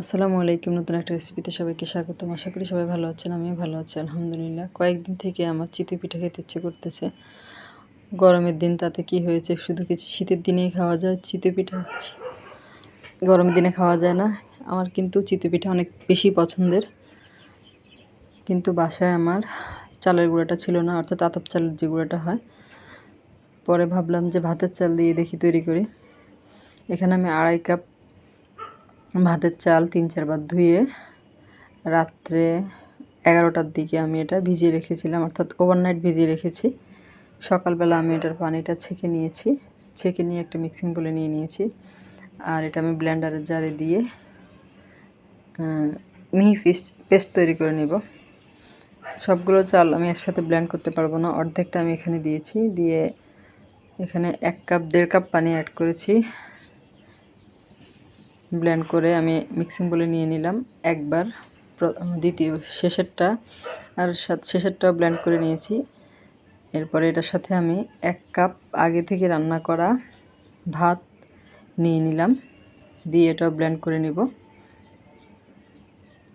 আসসালামু আলাইকুম, নতুন একটা রেসিপিতে সবাইকে স্বাগতম। আশা করি সবাই ভালো আছেন, আমিও ভালো আছি, আলহামদুলিল্লাহ। কয়েকদিন থেকে আমার চিতই পিঠা খেতে ইচ্ছে করতেছে। গরমের দিন তাতে কি হয়েছে, শুধু কিছু শীতের দিনেই খাওয়া যায়, চিতই পিঠা? গরমের দিনে খাওয়া যায় না। আমার কিন্তু চিতই পিঠা অনেক বেশি পছন্দের। কিন্তু বাসায় আমার চালের গুঁড়াটা ছিল না, অর্থাৎ আতপ চালের যে গুঁড়াটা হয়। পরে ভাবলাম যে ভাতের চাল দিয়ে দেখি, তৈরি করি। এখানে আমি আড়াই কাপ ভাতের চাল তিন চারবার ধুয়ে রাত্রে এগারোটার দিকে আমি এটা ভিজিয়ে রেখেছিলাম, অর্থাৎ ওভারনাইট ভিজিয়ে রেখেছি। সকালবেলা আমি এটার পানিটা ছেঁকে নিয়েছি। ছেঁকে নিয়ে একটা মিক্সিং বলে নিয়ে নিয়েছি। আর এটা আমি ব্লেন্ডারের জারে দিয়ে মিহি পেস্ট পেস্ট তৈরি করে নেব। সবগুলো চাল আমি একসাথে ব্লেন্ড করতে পারব না, অর্ধেকটা আমি এখানে দিয়েছি। দিয়ে এখানে এক কাপ দেড় কাপ পানি অ্যাড করেছি। ব্লেন্ড করে আমি মিক্সিং বলে নিয়ে নিলাম। একবার দ্বিতীয়, শেষেরটা আর শেষেরটাও ব্লেন্ড করে নিয়েছি। এরপরে এটার সাথে আমি এক কাপ আগে থেকে রান্না করা ভাত নিয়ে নিলাম। দিয়ে এটাও ব্লেন্ড করে নিব।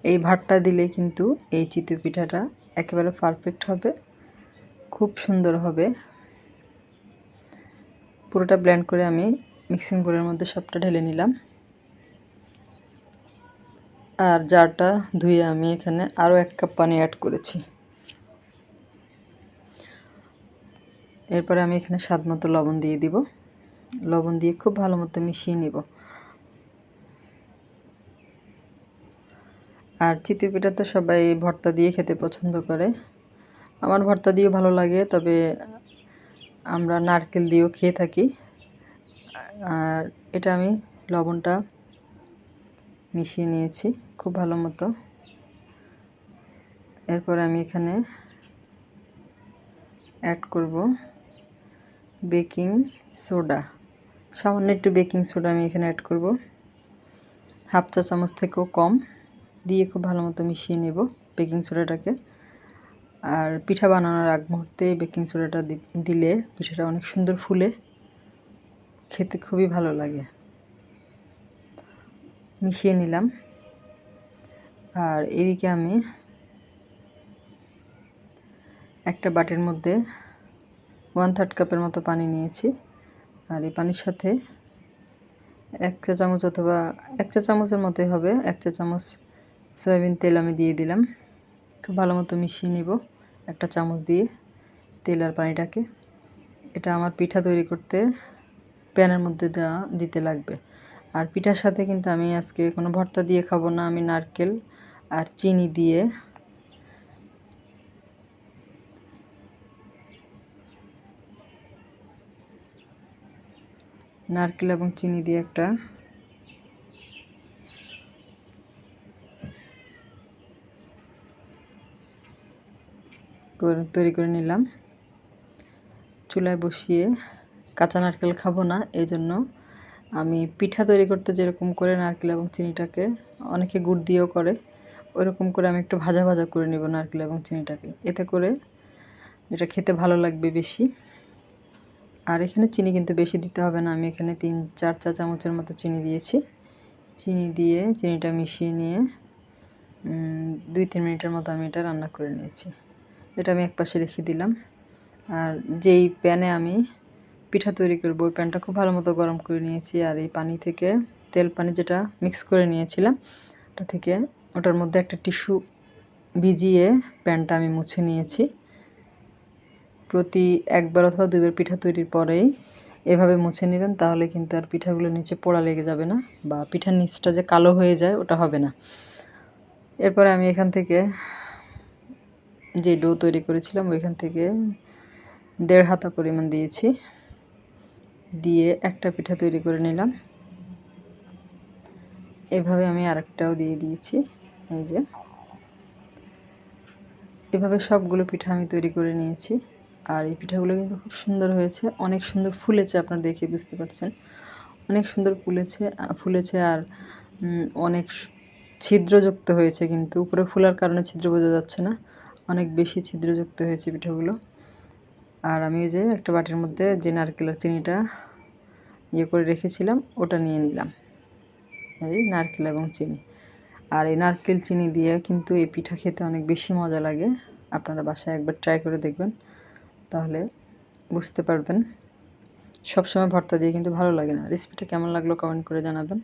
এই ভাতটা দিলে কিন্তু এই চিতু পিঠাটা একেবারে পারফেক্ট হবে। খুব সুন্দর হবে। পুরোটা ব্লেন্ড করে আমি মিক্সিং বোলের মধ্যে সবটা ঢেলে নিলাম। আর জারটা ধুয়ে আমি এখানে আরও এক কাপ পানি অ্যাড করেছি। এরপরে আমি এখানে স্বাদ মতো লবণ দিয়ে দিব। লবণ দিয়ে খুব ভালো মতো মিশিয়ে নিব। আর চিতই পিঠা তো সবাই ভর্তা দিয়ে খেতে পছন্দ করে। আমার ভর্তা দিয়েও ভালো লাগে, তবে আমরা নারকেল দিয়েও খেয়ে থাকি। আর এটা আমি লবণটা মিশিয়ে নিয়েছি। খুব ভালো মতো। এরপর আমি এখানে অ্যাড করব বেকিং সোডা সামান্য একটু বেকিং সোডা আমি এখানে অ্যাড করব। হাফ চা চামচ থেকেও কম, দিয়ে খুব ভালো মতো মিশিয়ে নেব বেকিং সোডাটাকে আর পিঠা বানানোর আগ মুহূর্তে বেকিং সোডাটা দিলে পিঠাটা অনেক সুন্দর ফুলে। খেতে খুবই ভালো লাগে। মিশিয়ে নিলাম। আর এদিকে আমি একটা বাটির মধ্যে ওয়ান থার্ড কাপের মতো পানি নিয়েছি। আর এই পানির সাথে এক চা চামচ অথবা এক চা চামচের মতোই হবে। এক চা চামচ সয়াবিন তেল আমি দিয়ে দিলাম। খুব ভালো মতো মিশিয়ে নিব একটা চামচ দিয়ে তেল আর পানিটাকে। এটা আমার পিঠা তৈরি করতে প্যানের মধ্যে দেওয়া, দিতে লাগবে। আর পিঠার সাথে কিন্তু আমি আজকে কোনো ভর্তা দিয়ে খাব না, আমি নারকেল আর চিনি দিয়ে নারকেল এবং চিনি দিয়ে একটা তৈরি করে নিলাম। চুলায় বসিয়ে কাঁচা নারকেল খাব না এই জন্য আমি পিঠা তৈরি করতে যেরকম করে নারকেল এবং চিনিটাকে অনেকে গুড় দিয়েও করে। ওইরকম করে আমি একটু ভাজা ভাজা করে নেব নারকেল এবং চিনিটাকে। এতে করে এটা খেতে ভালো লাগবে বেশি। আর এখানে চিনি কিন্তু বেশি দিতে হবে না, আমি এখানে তিন, চার চা চামচের মতো চিনি দিয়েছি। চিনি দিয়ে চিনিটা মিশিয়ে নিয়ে দুই, তিন মিনিটের মতো আমি এটা রান্না করে নিয়েছি। এটা আমি এক পাশে রেখে দিলাম। আর যেই প্যানে আমি পিঠা তৈরি করব, ওই প্যানটা খুব ভালো মতো গরম করে নিয়েছি। আর এই পানি থেকে, তেল পানি যেটা মিক্স করে নিয়েছিলাম, ওটা থেকে ওটার মধ্যে একটা টিস্যু ভিজিয়ে প্যানটা আমি মুছে নিয়েছি। প্রতি একবার অথবা দুবার পিঠা তৈরির পরেই এভাবে মুছে নেবেন, তাহলে কিন্তু আর পিঠাগুলো নিচে পোড়া লেগে যাবে না বা পিঠার নিচটা যে কালো হয়ে যায় ওটা হবে না। এরপরে আমি এখান থেকে যে ডো তৈরি করেছিলাম, ওইখান থেকে দেড় হাতা পরিমাণ দিয়েছি। দিয়ে একটা পিঠা তৈরি করে নিলাম। এভাবে আমি আরেকটাও দিয়ে দিয়েছি। এই যে। এভাবে সবগুলো পিঠা আমি তৈরি করে নিয়েছি। আর এই পিঠাগুলো কিন্তু খুব সুন্দর হয়েছে। অনেক সুন্দর ফুলেছে, আপনারা দেখে বুঝতে পারছেন। অনেক সুন্দর ফুলেছে ফুলেছে আর অনেক ছিদ্রযুক্ত হয়েছে কিন্তু। উপরে ফুলার কারণে ছিদ্র বোঝা যাচ্ছে না। অনেক বেশি ছিদ্রযুক্ত হয়েছে পিঠাগুলো। আর আমি যে একটা বাটির মধ্যে যে নারকেলের চিনিটা ইয়ে করে রেখেছিলাম, ওটা নিয়ে নিলাম। এই নারকেল এবং চিনি। আর এই নারকেল চিনি দিয়ে কিন্তু এই পিঠা খেতে অনেক বেশি মজা লাগে। আপনারা বাসায় একবার ট্রাই করে দেখবেন, তাহলে বুঝতে পারবেন। সবসময় ভর্তা দিয়ে কিন্তু ভালো লাগে না। রেসিপিটা কেমন লাগল কমেন্ট করে জানাবেন।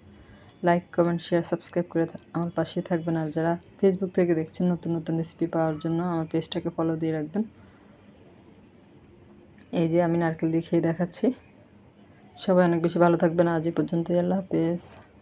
লাইক কমেন্ট শেয়ার সাবস্ক্রাইব করে আমার পাশে থাকবেন। আর যারা ফেসবুক থেকে দেখছেন, নতুন নতুন রেসিপি পাওয়ার জন্য আমার পেজটাকে ফলো দিয়ে রাখবেন। এই যে আমি নারকেল দিয়ে খেয়ে দেখাচ্ছি। সবাই অনেক বেশি ভালো থাকবেন। আজ এই পর্যন্তই। আল্লাহ হাফেজ।